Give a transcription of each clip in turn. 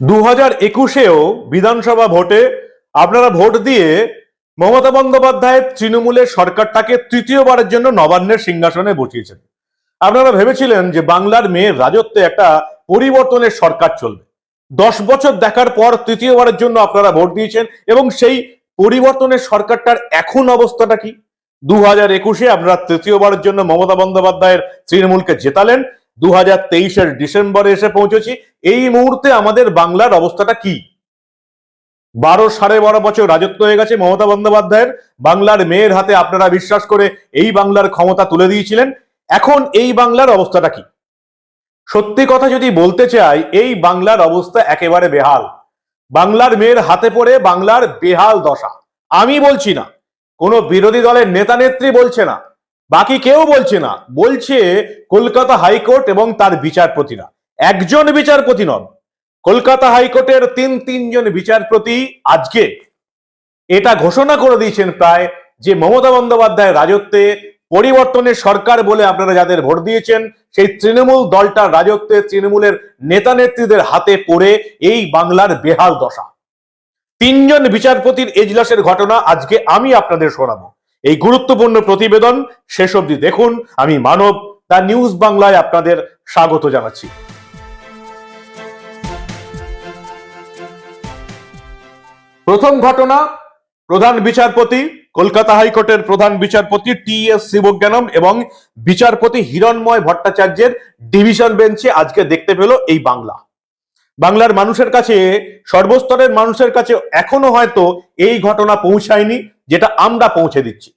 দু হাজার একুশেও বিধানসভা ভোটে আপনারা ভোট দিয়ে মমতা বন্দ্যোপাধ্যায়ের তৃণমূলের সরকারটাকে তৃতীয়বারের জন্য নবান্নের সিংহাসনে বসিয়েছেন। আপনারা ভেবেছিলেন যে বাংলার মেয়ের রাজত্বে একটা পরিবর্তনের সরকার চলবে। দশ বছর দেখার পর তৃতীয়বারের জন্য আপনারা ভোট দিয়েছেন এবং সেই পরিবর্তনের সরকারটার এখন অবস্থাটা কি? দু হাজার একুশে আপনারা তৃতীয়বারের জন্য মমতা বন্দ্যোপাধ্যায়ের তৃণমূলকে জেতালেন দু হাজার তেইশের ডিসেম্বরে এসে পৌঁছেছি। এই মুহূর্তে আমাদের বাংলার অবস্থাটা কি? বারো সাড়ে বারো বছর রাজত্ব হয়ে গেছে মমতা বন্দ্যোপাধ্যায়ের। বাংলার মেয়ের হাতে আপনারা বিশ্বাস করে এই বাংলার ক্ষমতা তুলে দিয়েছিলেন। এখন এই বাংলার অবস্থাটা কি? সত্যি কথা যদি বলতে চাই, এই বাংলার অবস্থা একেবারে বেহাল। বাংলার মেয়ের হাতে পড়ে বাংলার বেহাল দশা। আমি বলছি না, কোনো বিরোধী দলের নেতা নেত্রী বলছে না বাকি কেউ বলছে না। বলছে কলকাতা হাইকোর্ট এবং তার বিচারপতিরা। একজন বিচারপতি নন। কলকাতা হাইকোর্টের তিন তিনজন বিচারপতি আজকে। এটা ঘোষণা করে দিয়েছেন প্রায় যে মমতা বন্দ্যোপাধ্যায় রাজত্বে পরিবর্তনের সরকার বলে আপনারা যাদের ভোট দিয়েছেন, সেই তৃণমূল দলটার রাজত্বে তৃণমূলের নেতা নেত্রীদের হাতে পড়ে এই বাংলার বেহাল দশা। তিনজন বিচারপতির এজলাসের ঘটনা আজকে আমি আপনাদের শোনাবো। এই গুরুত্বপূর্ণ প্রতিবেদন শেষ অবধি দেখুন। আমি মানব, দা নিউজ বাংলায় আপনাদের স্বাগত জানাচ্ছি। প্রথম ঘটনা, প্রধান বিচারপতি, কলকাতা হাইকোর্টের প্রধান বিচারপতি টি এস শিবজ্ঞানম এবং বিচারপতি হিরণময় ভট্টাচার্যের ডিভিশন বেঞ্চে আজকে দেখতে পেল এই বাংলা। বাংলার মানুষের কাছে, সর্বস্তরের মানুষের কাছে এখনও হয়তো এই ঘটনা পৌঁছায়নি। যেটা আমরা পৌঁছে দিচ্ছি।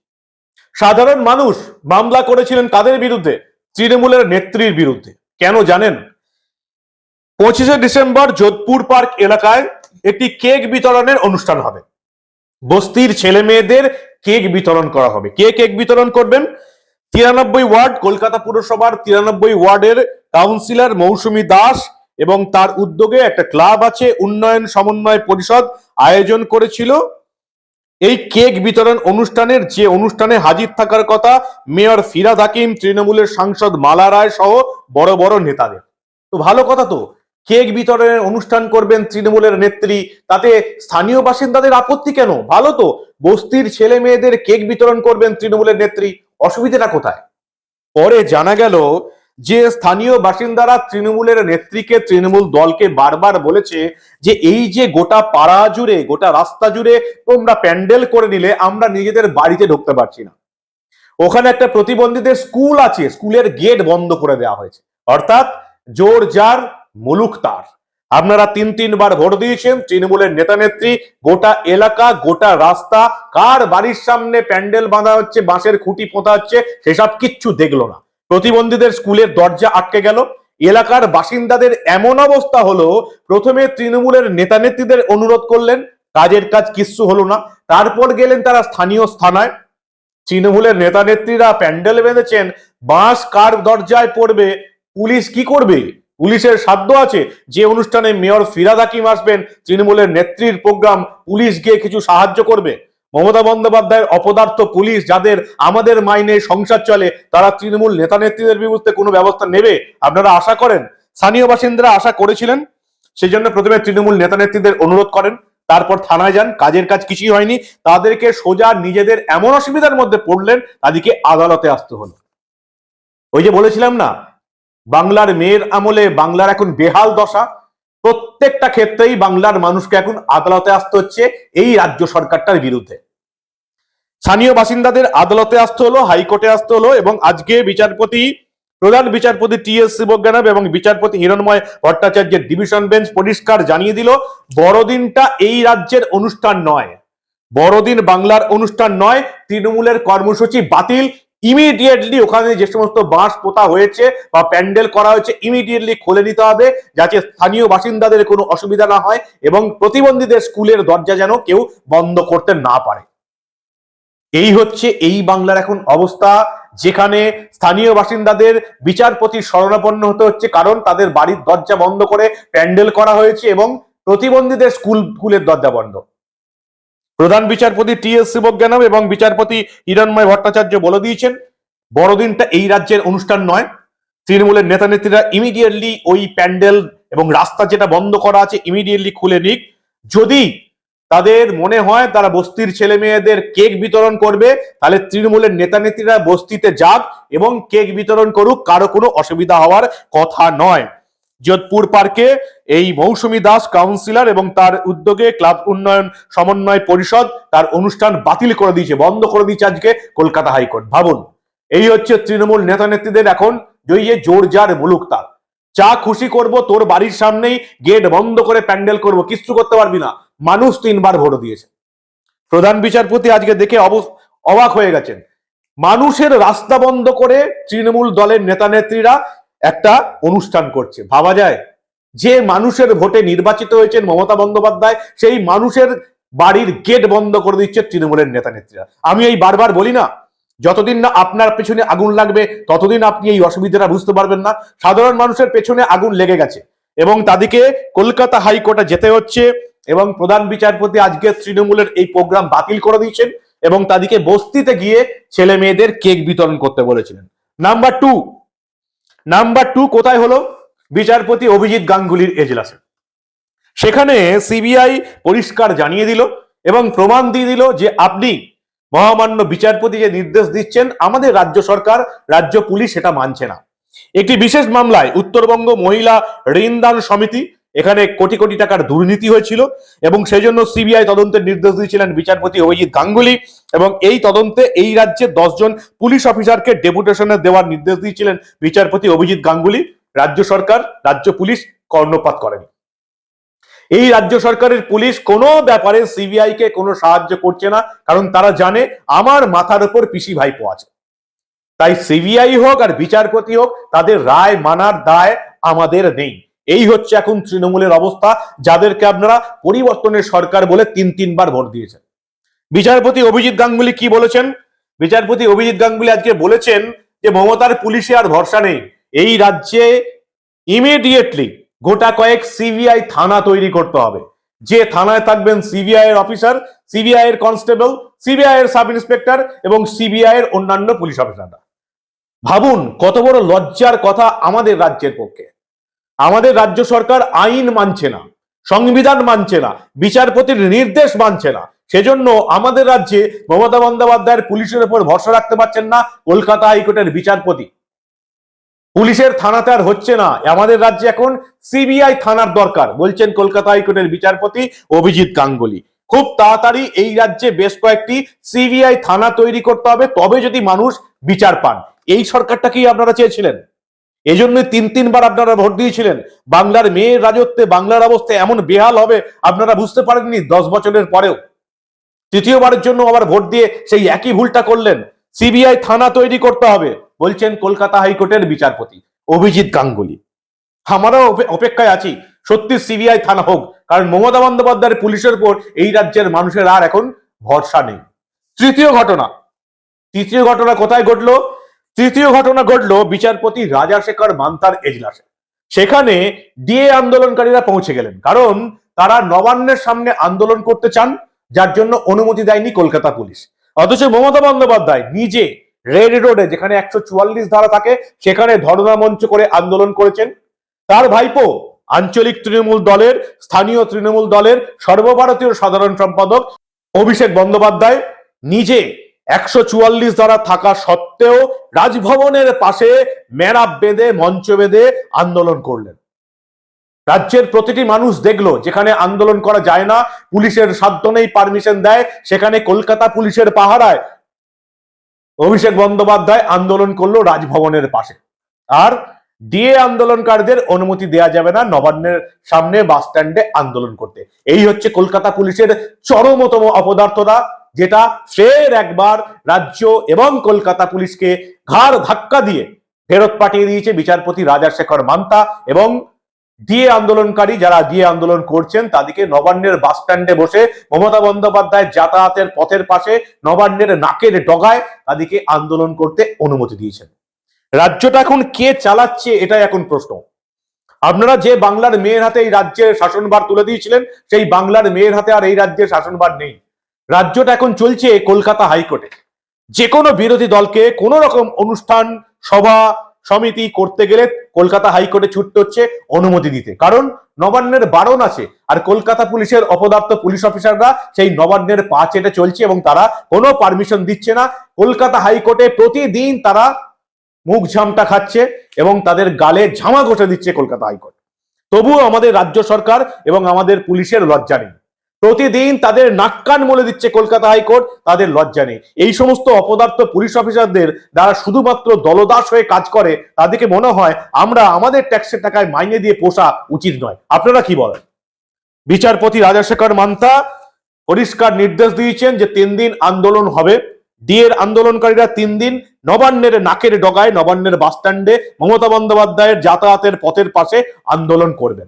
সাধারণ মানুষ মামলা করেছিলেন কাদের বিরুদ্ধে? তৃণমূলের নেত্রীর বিরুদ্ধে। কেন জানেন? পঁচিশে ডিসেম্বর যোধপুর পার্ক এলাকায় একটি কেক বিতরণের অনুষ্ঠান হবে। বস্তির ছেলে মেয়েদের কেক বিতরণ করা হবে। কে কেক বিতরণ করবেন? তিরানব্বই ওয়ার্ড, কলকাতা পুরসভার তিরানব্বই ওয়ার্ডের কাউন্সিলর মৌসুমী দাস এবং তার উদ্যোগে একটা ক্লাব আছে, উন্নয়ন সমন্বয় পরিষদ, আয়োজন করেছিল এই কেক বিতরণ অনুষ্ঠানের যে অনুষ্ঠানে হাজির থাকার কথা মেয়র ফিরাদ হাকিম, তৃণমূলের সাংসদ মালা রায় সহ বড় বড় নেতাদের। তো ভালো কথা তো, কেক বিতরণের অনুষ্ঠান করবেন তৃণমূলের নেত্রী, তাতে স্থানীয় বাসিন্দাদের আপত্তি কেন? ভালো তো, বস্তির ছেলে মেয়েদের কেক বিতরণ করবেন তৃণমূলের নেত্রী, অসুবিধাটা কোথায়? পরে জানা গেল যে স্থানীয় বাসিন্দারা তৃণমূলের নেত্রীকে তৃণমূল দলকে বারবার বলেছে যে এই যে গোটা পাড়া জুড়ে, গোটা রাস্তা জুড়ে তোমরা প্যান্ডেল করে নিলে আমরা নিজেদের বাড়িতে ঢুকতে পারছি না। ওখানে একটা প্রতিবন্ধীদের স্কুল আছে, স্কুলের গেট বন্ধ করে দেওয়া হয়েছে। অর্থাৎ জোর যার, মুলুক তার। আপনারা তিন তিনবার ভোট দিয়েছেন, তৃণমূলের নেতা নেত্রী, গোটা এলাকা, গোটা রাস্তা, কার বাড়ির সামনে প্যান্ডেল বাঁধা হচ্ছে, বাঁশের খুঁটি পোঁতা হচ্ছে, সেসব কিচ্ছু দেখল না। প্রতিবন্ধীদের স্কুলের দরজা আটকে গেল। এলাকার বাসিন্দাদের এমন অবস্থা হলো, প্রথমে তৃণমূলের নেতা নেত্রীদের অনুরোধ করলেন, কাজের কাজ কিচ্ছু হলো না। তারপর গেলেন তারা স্থানীয় স্থানায় তৃণমূলের নেতা নেত্রীরা প্যান্ডেল বেঁধেছেন, বাঁশ কার দরজায় পড়বে, পুলিশ কি করবে? পুলিশের সাধ্য আছে? যে অনুষ্ঠানে মেয়র ফিরাদ হাকিম আসবেন, তৃণমূলের নেত্রীর প্রোগ্রাম, পুলিশ গিয়ে কিছু সাহায্য করবে। মমতা বন্দ্যোপাধ্যায়ের অপদার্থ পুলিশ যাদের আমাদের মাইনে সংসার চলে, তারা তৃণমূল নেতা নেত্রীদের বিরুদ্ধে কোনো ব্যবস্থা নেবে? আপনারা আশা করেন? স্থানীয় বাসিন্দারা আশা করেছিলেন? সেই জন্য প্রথমে তৃণমূল নেতা নেত্রীদের অনুরোধ করেন। তারপর থানায় যান। কাজের কাজ কিছুই হয়নি। তাদেরকে সোজা নিজেদের এমন অসুবিধার মধ্যে পড়লেন, তাদেরকে আদালতে আসতে হলো। ওই যে বলেছিলাম না, বাংলার মেয়ের আমলে বাংলার এখন বেহাল দশা। প্রত্যেকটা ক্ষেত্রেই বাংলার মানুষকে এখন আদালতে আসতে হচ্ছে এই রাজ্য সরকারটার বিরুদ্ধে। স্থানীয় বাসিন্দাদের আদালতে আসতে হলো, হাইকোর্টে আসতে হলো এবং আজকে বিচারপতি, প্রধান বিচারপতি টি এস শিবজ্ঞানব এবং বিচারপতি হিরণময় ভট্টাচার্যের ডিভিশন বেঞ্চ পরিষ্কার জানিয়ে দিল, বড়দিনটা এই রাজ্যের অনুষ্ঠান নয়। বড়দিন বাংলার অনুষ্ঠান নয়, তৃণমূলের কর্মসূচি বাতিল ইমিডিয়েটলি ওখানে যে সমস্ত বাঁশ পোতা হয়েছে বা প্যান্ডেল করা হয়েছে ইমিডিয়েটলি খুলে নিতে হবে যাতে স্থানীয় বাসিন্দাদের কোনো অসুবিধা না হয় এবং প্রতিবন্ধীদের স্কুলের দরজা যেন কেউ বন্ধ করতে না পারে। এই হচ্ছে এই বাংলার এখন অবস্থা, যেখানে স্থানীয় বাসিন্দাদের বিচারপতির শরণাপন্ন হতে হচ্ছে কারণ তাদের বাড়ির দরজা বন্ধ করে প্যান্ডেল করা হয়েছে এবং প্রতিবন্ধীদের স্কুল, স্কুলের দরজা বন্ধ। প্রধান বিচারপতি টি এস শিবজ্ঞানম এবং বিচারপতি হিরণময় ভট্টাচার্য বলে দিয়েছেন, বড়দিনটা এই রাজ্যের অনুষ্ঠান নয়। তৃণমূলের নেতা নেত্রীরা ইমিডিয়েটলি ওই প্যান্ডেল এবং রাস্তা যেটা বন্ধ করা আছে ইমিডিয়েটলি খুলে নিক। যদি তাদের মনে হয় তারা বস্তির ছেলে মেয়েদের কেক বিতরণ করবে, তাহলে তৃণমূলের নেতা নেত্রীরা বস্তিতে যাক এবং কেক বিতরণ করুক, কারও কোনো অসুবিধা হওয়ার কথা নয়। যোধপুর পার্কে এই মৌসুমী দাস কাউন্সিলর এবং তার উদ্যোগে ক্লাব উন্নয়ন সমন্বয় পরিষদ তার অনুষ্ঠান বাতিল করে দিয়েছে, বন্ধ করে দিয়েছে আজকে কলকাতা হাইকোর্ট। ভাবুন, এই হচ্ছে তৃণমূল নেতা নেত্রীদের এখন জইয়ে জোর জার মুলুক যা খুশি করব তোর বাড়ির সামনেই গেট বন্ধ করে প্যান্ডেল করব, কিচ্ছু করতে পারবি না। মানুষ তিনবার ভোট দিয়েছে। প্রধান বিচারপতি আজকে দেখে অব- অবাক হয়ে গেছেন। মানুষের রাস্তা বন্ধ করে তৃণমূল দলের নেতা নেত্রীরা একটা অনুষ্ঠান করছে। ভাবা যায়, যে মানুষের ভোটে নির্বাচিত হয়েছেন মমতা বন্দ্যোপাধ্যায়, সেই মানুষের বাড়ির গেট বন্ধ করে দিচ্ছে তৃণমূলের নেতা নেত্রীরা আমি এই বারবার বলি না, যতদিন না আপনার পেছনে আগুন লাগবে, ততদিন আপনি এই অসুবিধাটা বুঝতে পারবেন না। সাধারণ মানুষের পেছনে আগুন লেগে গেছে এবং তাদেরকে কলকাতা হাইকোর্টে যেতে হচ্ছে এবং প্রধান বিচারপতি আজকে তৃণমূলের এই প্রোগ্রাম বাতিল করে দিয়েছেন এবং তাদেরকে বস্তিতে গিয়ে ছেলে মেয়েদের কেক বিতরণ করতে বলেছিলেন। নাম্বার টু নাম্বার টু কোথায় হলো? বিচারপতি অভিজিৎ গাঙ্গুলির এজলাসে। সেখানে সিবিআই পরিষ্কার জানিয়ে দিল এবং প্রমাণ দিয়ে দিল যে আপনি মহামান্য বিচারপতি যে নির্দেশ দিচ্ছেন, আমাদের রাজ্য সরকার, রাজ্য পুলিশ সেটা মানছে না। একটি বিশেষ মামলায় উত্তরবঙ্গ মহিলা ঋণদান সমিতি এখানে কোটি কোটি টাকার দুর্নীতি হয়েছিল এবং সেই জন্য সিবিআই তদন্তের নির্দেশ দিয়েছিলেন বিচারপতি অভিজিৎ গাঙ্গুলি এবং এই তদন্তে এই রাজ্যে দশজন পুলিশ অফিসারকে ডেপুটেশনে দেওয়ার নির্দেশ দিয়েছিলেন বিচারপতি অভিজিৎ গাঙ্গুলি। রাজ্য সরকার, রাজ্য পুলিশ কর্ণপাত করেনি। এই রাজ্য সরকারের পুলিশ কোনো ব্যাপারে সিবিআই কে কোনো সাহায্য করছে না, কারণ তারা জানে আমার মাথার উপর পিসি ভাইপো আছে। তাই সিবিআই হোক আর বিচারপতি হোক, তাদের রায় মানার দায় আমাদের নেই। এই হচ্ছে এখন তৃণমূলের অবস্থা, যাদেরকে আপনারা পরিবর্তনের সরকার বলে তিন, তিনবার ভোট দিয়েছেন। বিচারপতি অভিজিৎ গাঙ্গুলি কি বলেছেন? বিচারপতি অভিজিৎ গাঙ্গুলি আজকে বলেছেন যে মমতার পুলিশে আর ভরসা নেই। এই রাজ্যে ইমিডিয়েটলি গোটা কয়েক সিবিআই থানা তৈরি করতে হবে। যে থানায় থাকবেন সিবিআই এর অফিসার, সিবিআই এর কনস্টেবল, সিবিআই এর সাব ইন্সপেক্টর এবং সিবিআই এর অন্যান্য পুলিশ অফিসাররা। ভাবুন কত বড় লজ্জার কথা আমাদের রাজ্যের পক্ষে। আমাদের রাজ্য সরকার আইন মানছে না, সংবিধান মানছে না, বিচারপতির নির্দেশ মানছে না। সেজন্য আমাদের রাজ্যে মমতা বন্দ্যোপাধ্যায়ের পুলিশের উপর ভরসা রাখতে পারছেন না কলকাতা হাইকোর্টের বিচারপতি। পুলিশের থানাতে আর হচ্ছে না আমাদের রাজ্যে এখন সিবিআই থানার দরকার, বলছেন কলকাতা হাইকোর্টের বিচারপতি অভিজিৎ গাঙ্গুলি। খুব তাড়াতাড়ি এই রাজ্যে বেশ কয়েকটি সিবিআই থানা তৈরি করতে হবে, তবে যদি মানুষ বিচার পান, এই সরকারটাকেই আপনারা চেয়েছিলেন? এই জন্য তিন তিনবার আপনারা ভোট দিয়েছিলেন। বাংলার মেয়ের রাজত্বে বাংলার অবস্থা এমন বেহাল হবে, আপনারা বুঝতে পারেননি দশ বছরের পরেও। তৃতীয়বারের জন্য আবার ভোট দিয়ে সেই একই ভুলটা করলেন। সিবিআই থানা তৈরি করতে হবে, বলছেন কলকাতা হাইকোর্টের বিচারপতি অভিজিৎ গাঙ্গুলি। আমারও অপেক্ষায় আছি, সত্যি সিবিআই থানা হোক, কারণ মমতা বন্দ্যোপাধ্যায়ের পুলিশের উপর এই রাজ্যের মানুষের আর এখন ভরসা নেই। তৃতীয় ঘটনা তৃতীয় ঘটনা কোথায় ঘটলো? তৃতীয় ঘটনা ঘটলো বিচারপতি রাজাশেখর মান্তার এজলাসে। সেখানে ডিএ আন্দোলনকারীরা পৌঁছে গেলেন। কারণ তারা নবান্নের সামনে আন্দোলন করতে চান, যার জন্য অনুমতি দেয়নি কলকাতা পুলিশ। অথচ মমতা বন্দ্যোপাধ্যায় নিজে রেড রোডে, যেখানে একশো চুয়াল্লিশ ধারা থাকে, সেখানে ধর্ণা মঞ্চ করে আন্দোলন করেছেন। তার ভাইপো আঞ্চলিক তৃণমূল দলের, স্থানীয় তৃণমূল দলের সর্বভারতীয় সাধারণ সম্পাদক অভিষেক বন্দ্যোপাধ্যায় নিজে একশো চুয়াল্লিশ ধারা থাকা সত্ত্বেও রাজভবনের পাশে মেরাব বেঁধে, মঞ্চ বেঁধে আন্দোলন করলেন। রাজ্যের প্রতিটি মানুষ দেখল, যেখানে আন্দোলন করা যায় না, পুলিশের সাধ্য নেই পারমিশন দেয়, সেখানে কলকাতা পুলিশের পাহারায় অভিষেক বন্দ্যোপাধ্যায় আন্দোলন করল রাজভবনের পাশে। আর ডিএ আন্দোলনকারীদের অনুমতি দেয়া যাবে না নবান্নের সামনে বাস স্ট্যান্ডে আন্দোলন করতে। এই হচ্ছে কলকাতা পুলিশের চরমতম অপদার্থতা। যেটা ফের একবার রাজ্য এবং কলকাতা পুলিশকে ঘাড় ধাক্কা দিয়ে ফেরত পাঠিয়ে দিয়েছে বিচারপতি রাজাশেখর মান্তা এবং ডিএ আন্দোলনকারী যারা ডিএ আন্দোলন করছেন তাদেরকে নবান্নের বাস স্ট্যান্ডে বসে মমতা বন্দ্যোপাধ্যায় যাতায়াতের পথের পাশে নবান্নের নাকের ডগায় তাদেরকে আন্দোলন করতে অনুমতি দিয়েছেন। রাজ্যটা এখন কে চালাচ্ছে এটাই এখন প্রশ্ন। আপনারা যে বাংলার মেয়ের হাতে এই রাজ্যের শাসনভার তুলে দিয়েছিলেন, সেই বাংলার মেয়ের হাতে আর এই রাজ্যের শাসনভার নেই। রাজ্যটা এখন চলছে কলকাতা হাইকোর্টে। যে কোনো বিরোধী দলকে কোনো রকম অনুষ্ঠান, সভা, সমিতি করতে গেলে কলকাতা হাইকোর্টে ছুটতে হচ্ছে অনুমতি দিতে। কারণ নবান্নের বারণ আছে, আর কলকাতা পুলিশের অপদার্থ পুলিশ অফিসাররা সেই নবান্নের পা চেটে চলছে এবং তারা কোনো পারমিশন দিচ্ছে না। কলকাতা হাইকোর্টে প্রতিদিন তারা মুখ ঝামটা খাচ্ছে এবং তাদের গালে ঝামা ঘষে দিচ্ছে কলকাতা হাইকোর্ট। তবুও আমাদের রাজ্য সরকার এবং আমাদের পুলিশের লজ্জা নেই। প্রতিদিন তাদের নাক্কান মলে দিচ্ছে কলকাতা হাইকোর্ট, তাদের লজ্জা নেই। এই সমস্ত অপদার্থ পুলিশ অফিসারদের যারা শুধুমাত্র দলদাস হয়ে কাজ করে, তাদেরকে মনে হয় আমরা আমাদের ট্যাক্সের টাকায় মাইনে দিয়ে পোষা উচিত নয়। আপনারা কি বলেন? বিচারপতি রাজাশেখর মান্তা পরিষ্কার নির্দেশ দিয়েছেন যে তিন দিন আন্দোলন হবে। ডিএর আন্দোলনকারীরা তিন দিন নবান্নের নাকের ডগায়, নবান্নের বাস স্ট্যান্ডে মমতা বন্দ্যোপাধ্যায়ের যাতায়াতের পথের পাশে আন্দোলন করবেন।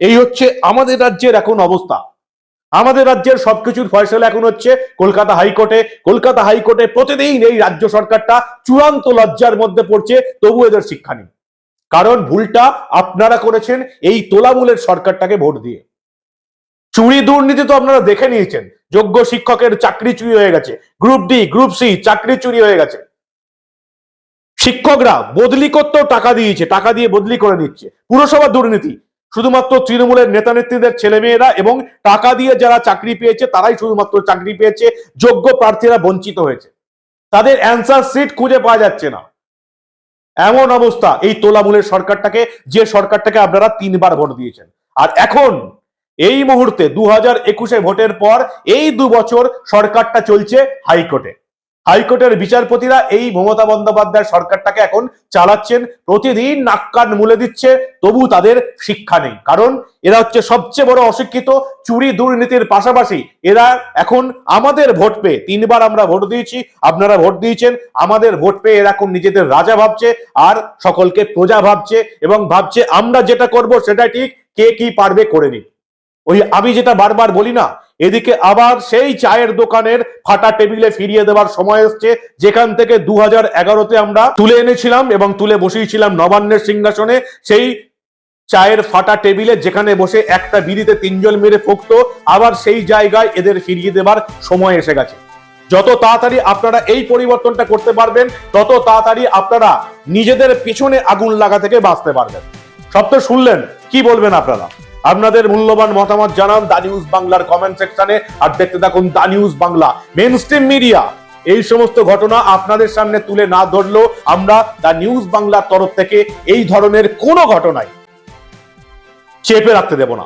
এই হচ্ছে আমাদের রাজ্যের এখন অবস্থা। আমাদের রাজ্যের সবকিছুর ফয়সলা এখন হচ্ছে কলকাতা হাইকোর্টে। কলকাতা হাইকোর্টে প্রতিদিন এই রাজ্য সরকারটা চূড়ান্ত লজ্জার মধ্যে পড়ছে, তবু এদের শিক্ষা নেই। কারণ ভুলটা আপনারা করেছেন এই তোলামূলের সরকারটাকে ভোট দিয়ে। চুরি দুর্নীতি তো আপনারা দেখে নিয়েছেন। যোগ্য শিক্ষকের চাকরি চুরি হয়ে গেছে। গ্রুপ ডি, গ্রুপ সি, চাকরি চুরি হয়ে গেছে। শিক্ষকরা বদলি করতেও টাকা দিয়েছে, টাকা দিয়ে বদলি করে নিচ্ছে। পুরসভা দুর্নীতি শুধুমাত্র তৃণমূলের নেতা নেত্রীদের ছেলেমেয়েরা এবং টাকা দিয়ে যারা চাকরি পেয়েছে, তারাই শুধুমাত্র চাকরি পেয়েছে, যোগ্য প্রার্থীরা বঞ্চিত হয়েছে। তাদের অ্যান্সার সিট খুঁজে পাওয়া যাচ্ছে না। এমন অবস্থা, এই তোলামূলের সরকারটাকে, যে সরকারটাকে আপনারা তিনবার ভোট দিয়েছেন। আর এখন, এই মুহূর্তে দু হাজার একুশে ভোটের পর, এই দু বছর সরকারটা চলছে হাইকোর্টে। হাইকোর্টের বিচারপতিরা এই মমতা বন্দ্যোপাধ্যায় সরকারটাকে এখন চালাচ্ছেন। প্রতিদিন নাক্কান মুলে দিচ্ছে, তবু তাদের শিক্ষা নেই। কারণ এরা হচ্ছে সবচেয়ে বড় অশিক্ষিত, চুরি দুর্নীতির পাশাপাশি এরা এখন আমাদের ভোট পেয়ে, তিনবার আমরা ভোট দিয়েছি, আপনারা ভোট দিয়েছেন, আমাদের ভোট পেয়ে এরা এখন নিজেদের রাজা ভাবছে আর সকলকে প্রজা ভাবছে এবং ভাবছে আমরা যেটা করব সেটা ঠিক, কে কি পারবে করে নিক। ওই আমি যেটা বারবার বলি না, এদিকে আবার সেই চায়ের দোকানের ফাটা টেবিলে ফিরিয়ে দেওয়ার সময় এসছে, যেখান থেকে দু হাজার এগারোতে আমরা তুলে এনেছিলাম এবং তুলে বসিয়েছিলাম নবান্নের সিংহাসনে, সেই চায়ের ফাটা টেবিলে যেখানে বসে একটা বিড়িতে তিনজন মেরে ফুকতো, আবার সেই জায়গায় এদের ফিরিয়ে দেবার সময় এসে গেছে। যত তাড়াতাড়ি আপনারা এই পরিবর্তনটা করতে পারবেন, তত তাড়াতাড়ি আপনারা নিজেদের পিছনে আগুন লাগা থেকে বাঁচতে পারবেন। সব তো শুনলেন, কি বলবেন আপনারা? আপনাদের মূল্যবান মতামত জানান দা নিউজ বাংলার কমেন্ট সেকশনে আর দেখতে থাকুন the news Bangla. Mainstream media এই সমস্ত ঘটনা আপনাদের সামনে তুলে না ধরলেও আমরা দা নিউজ বাংলার তরফ থেকে এই ধরনের কোনো ঘটনায়। চেপে রাখতে দেব না।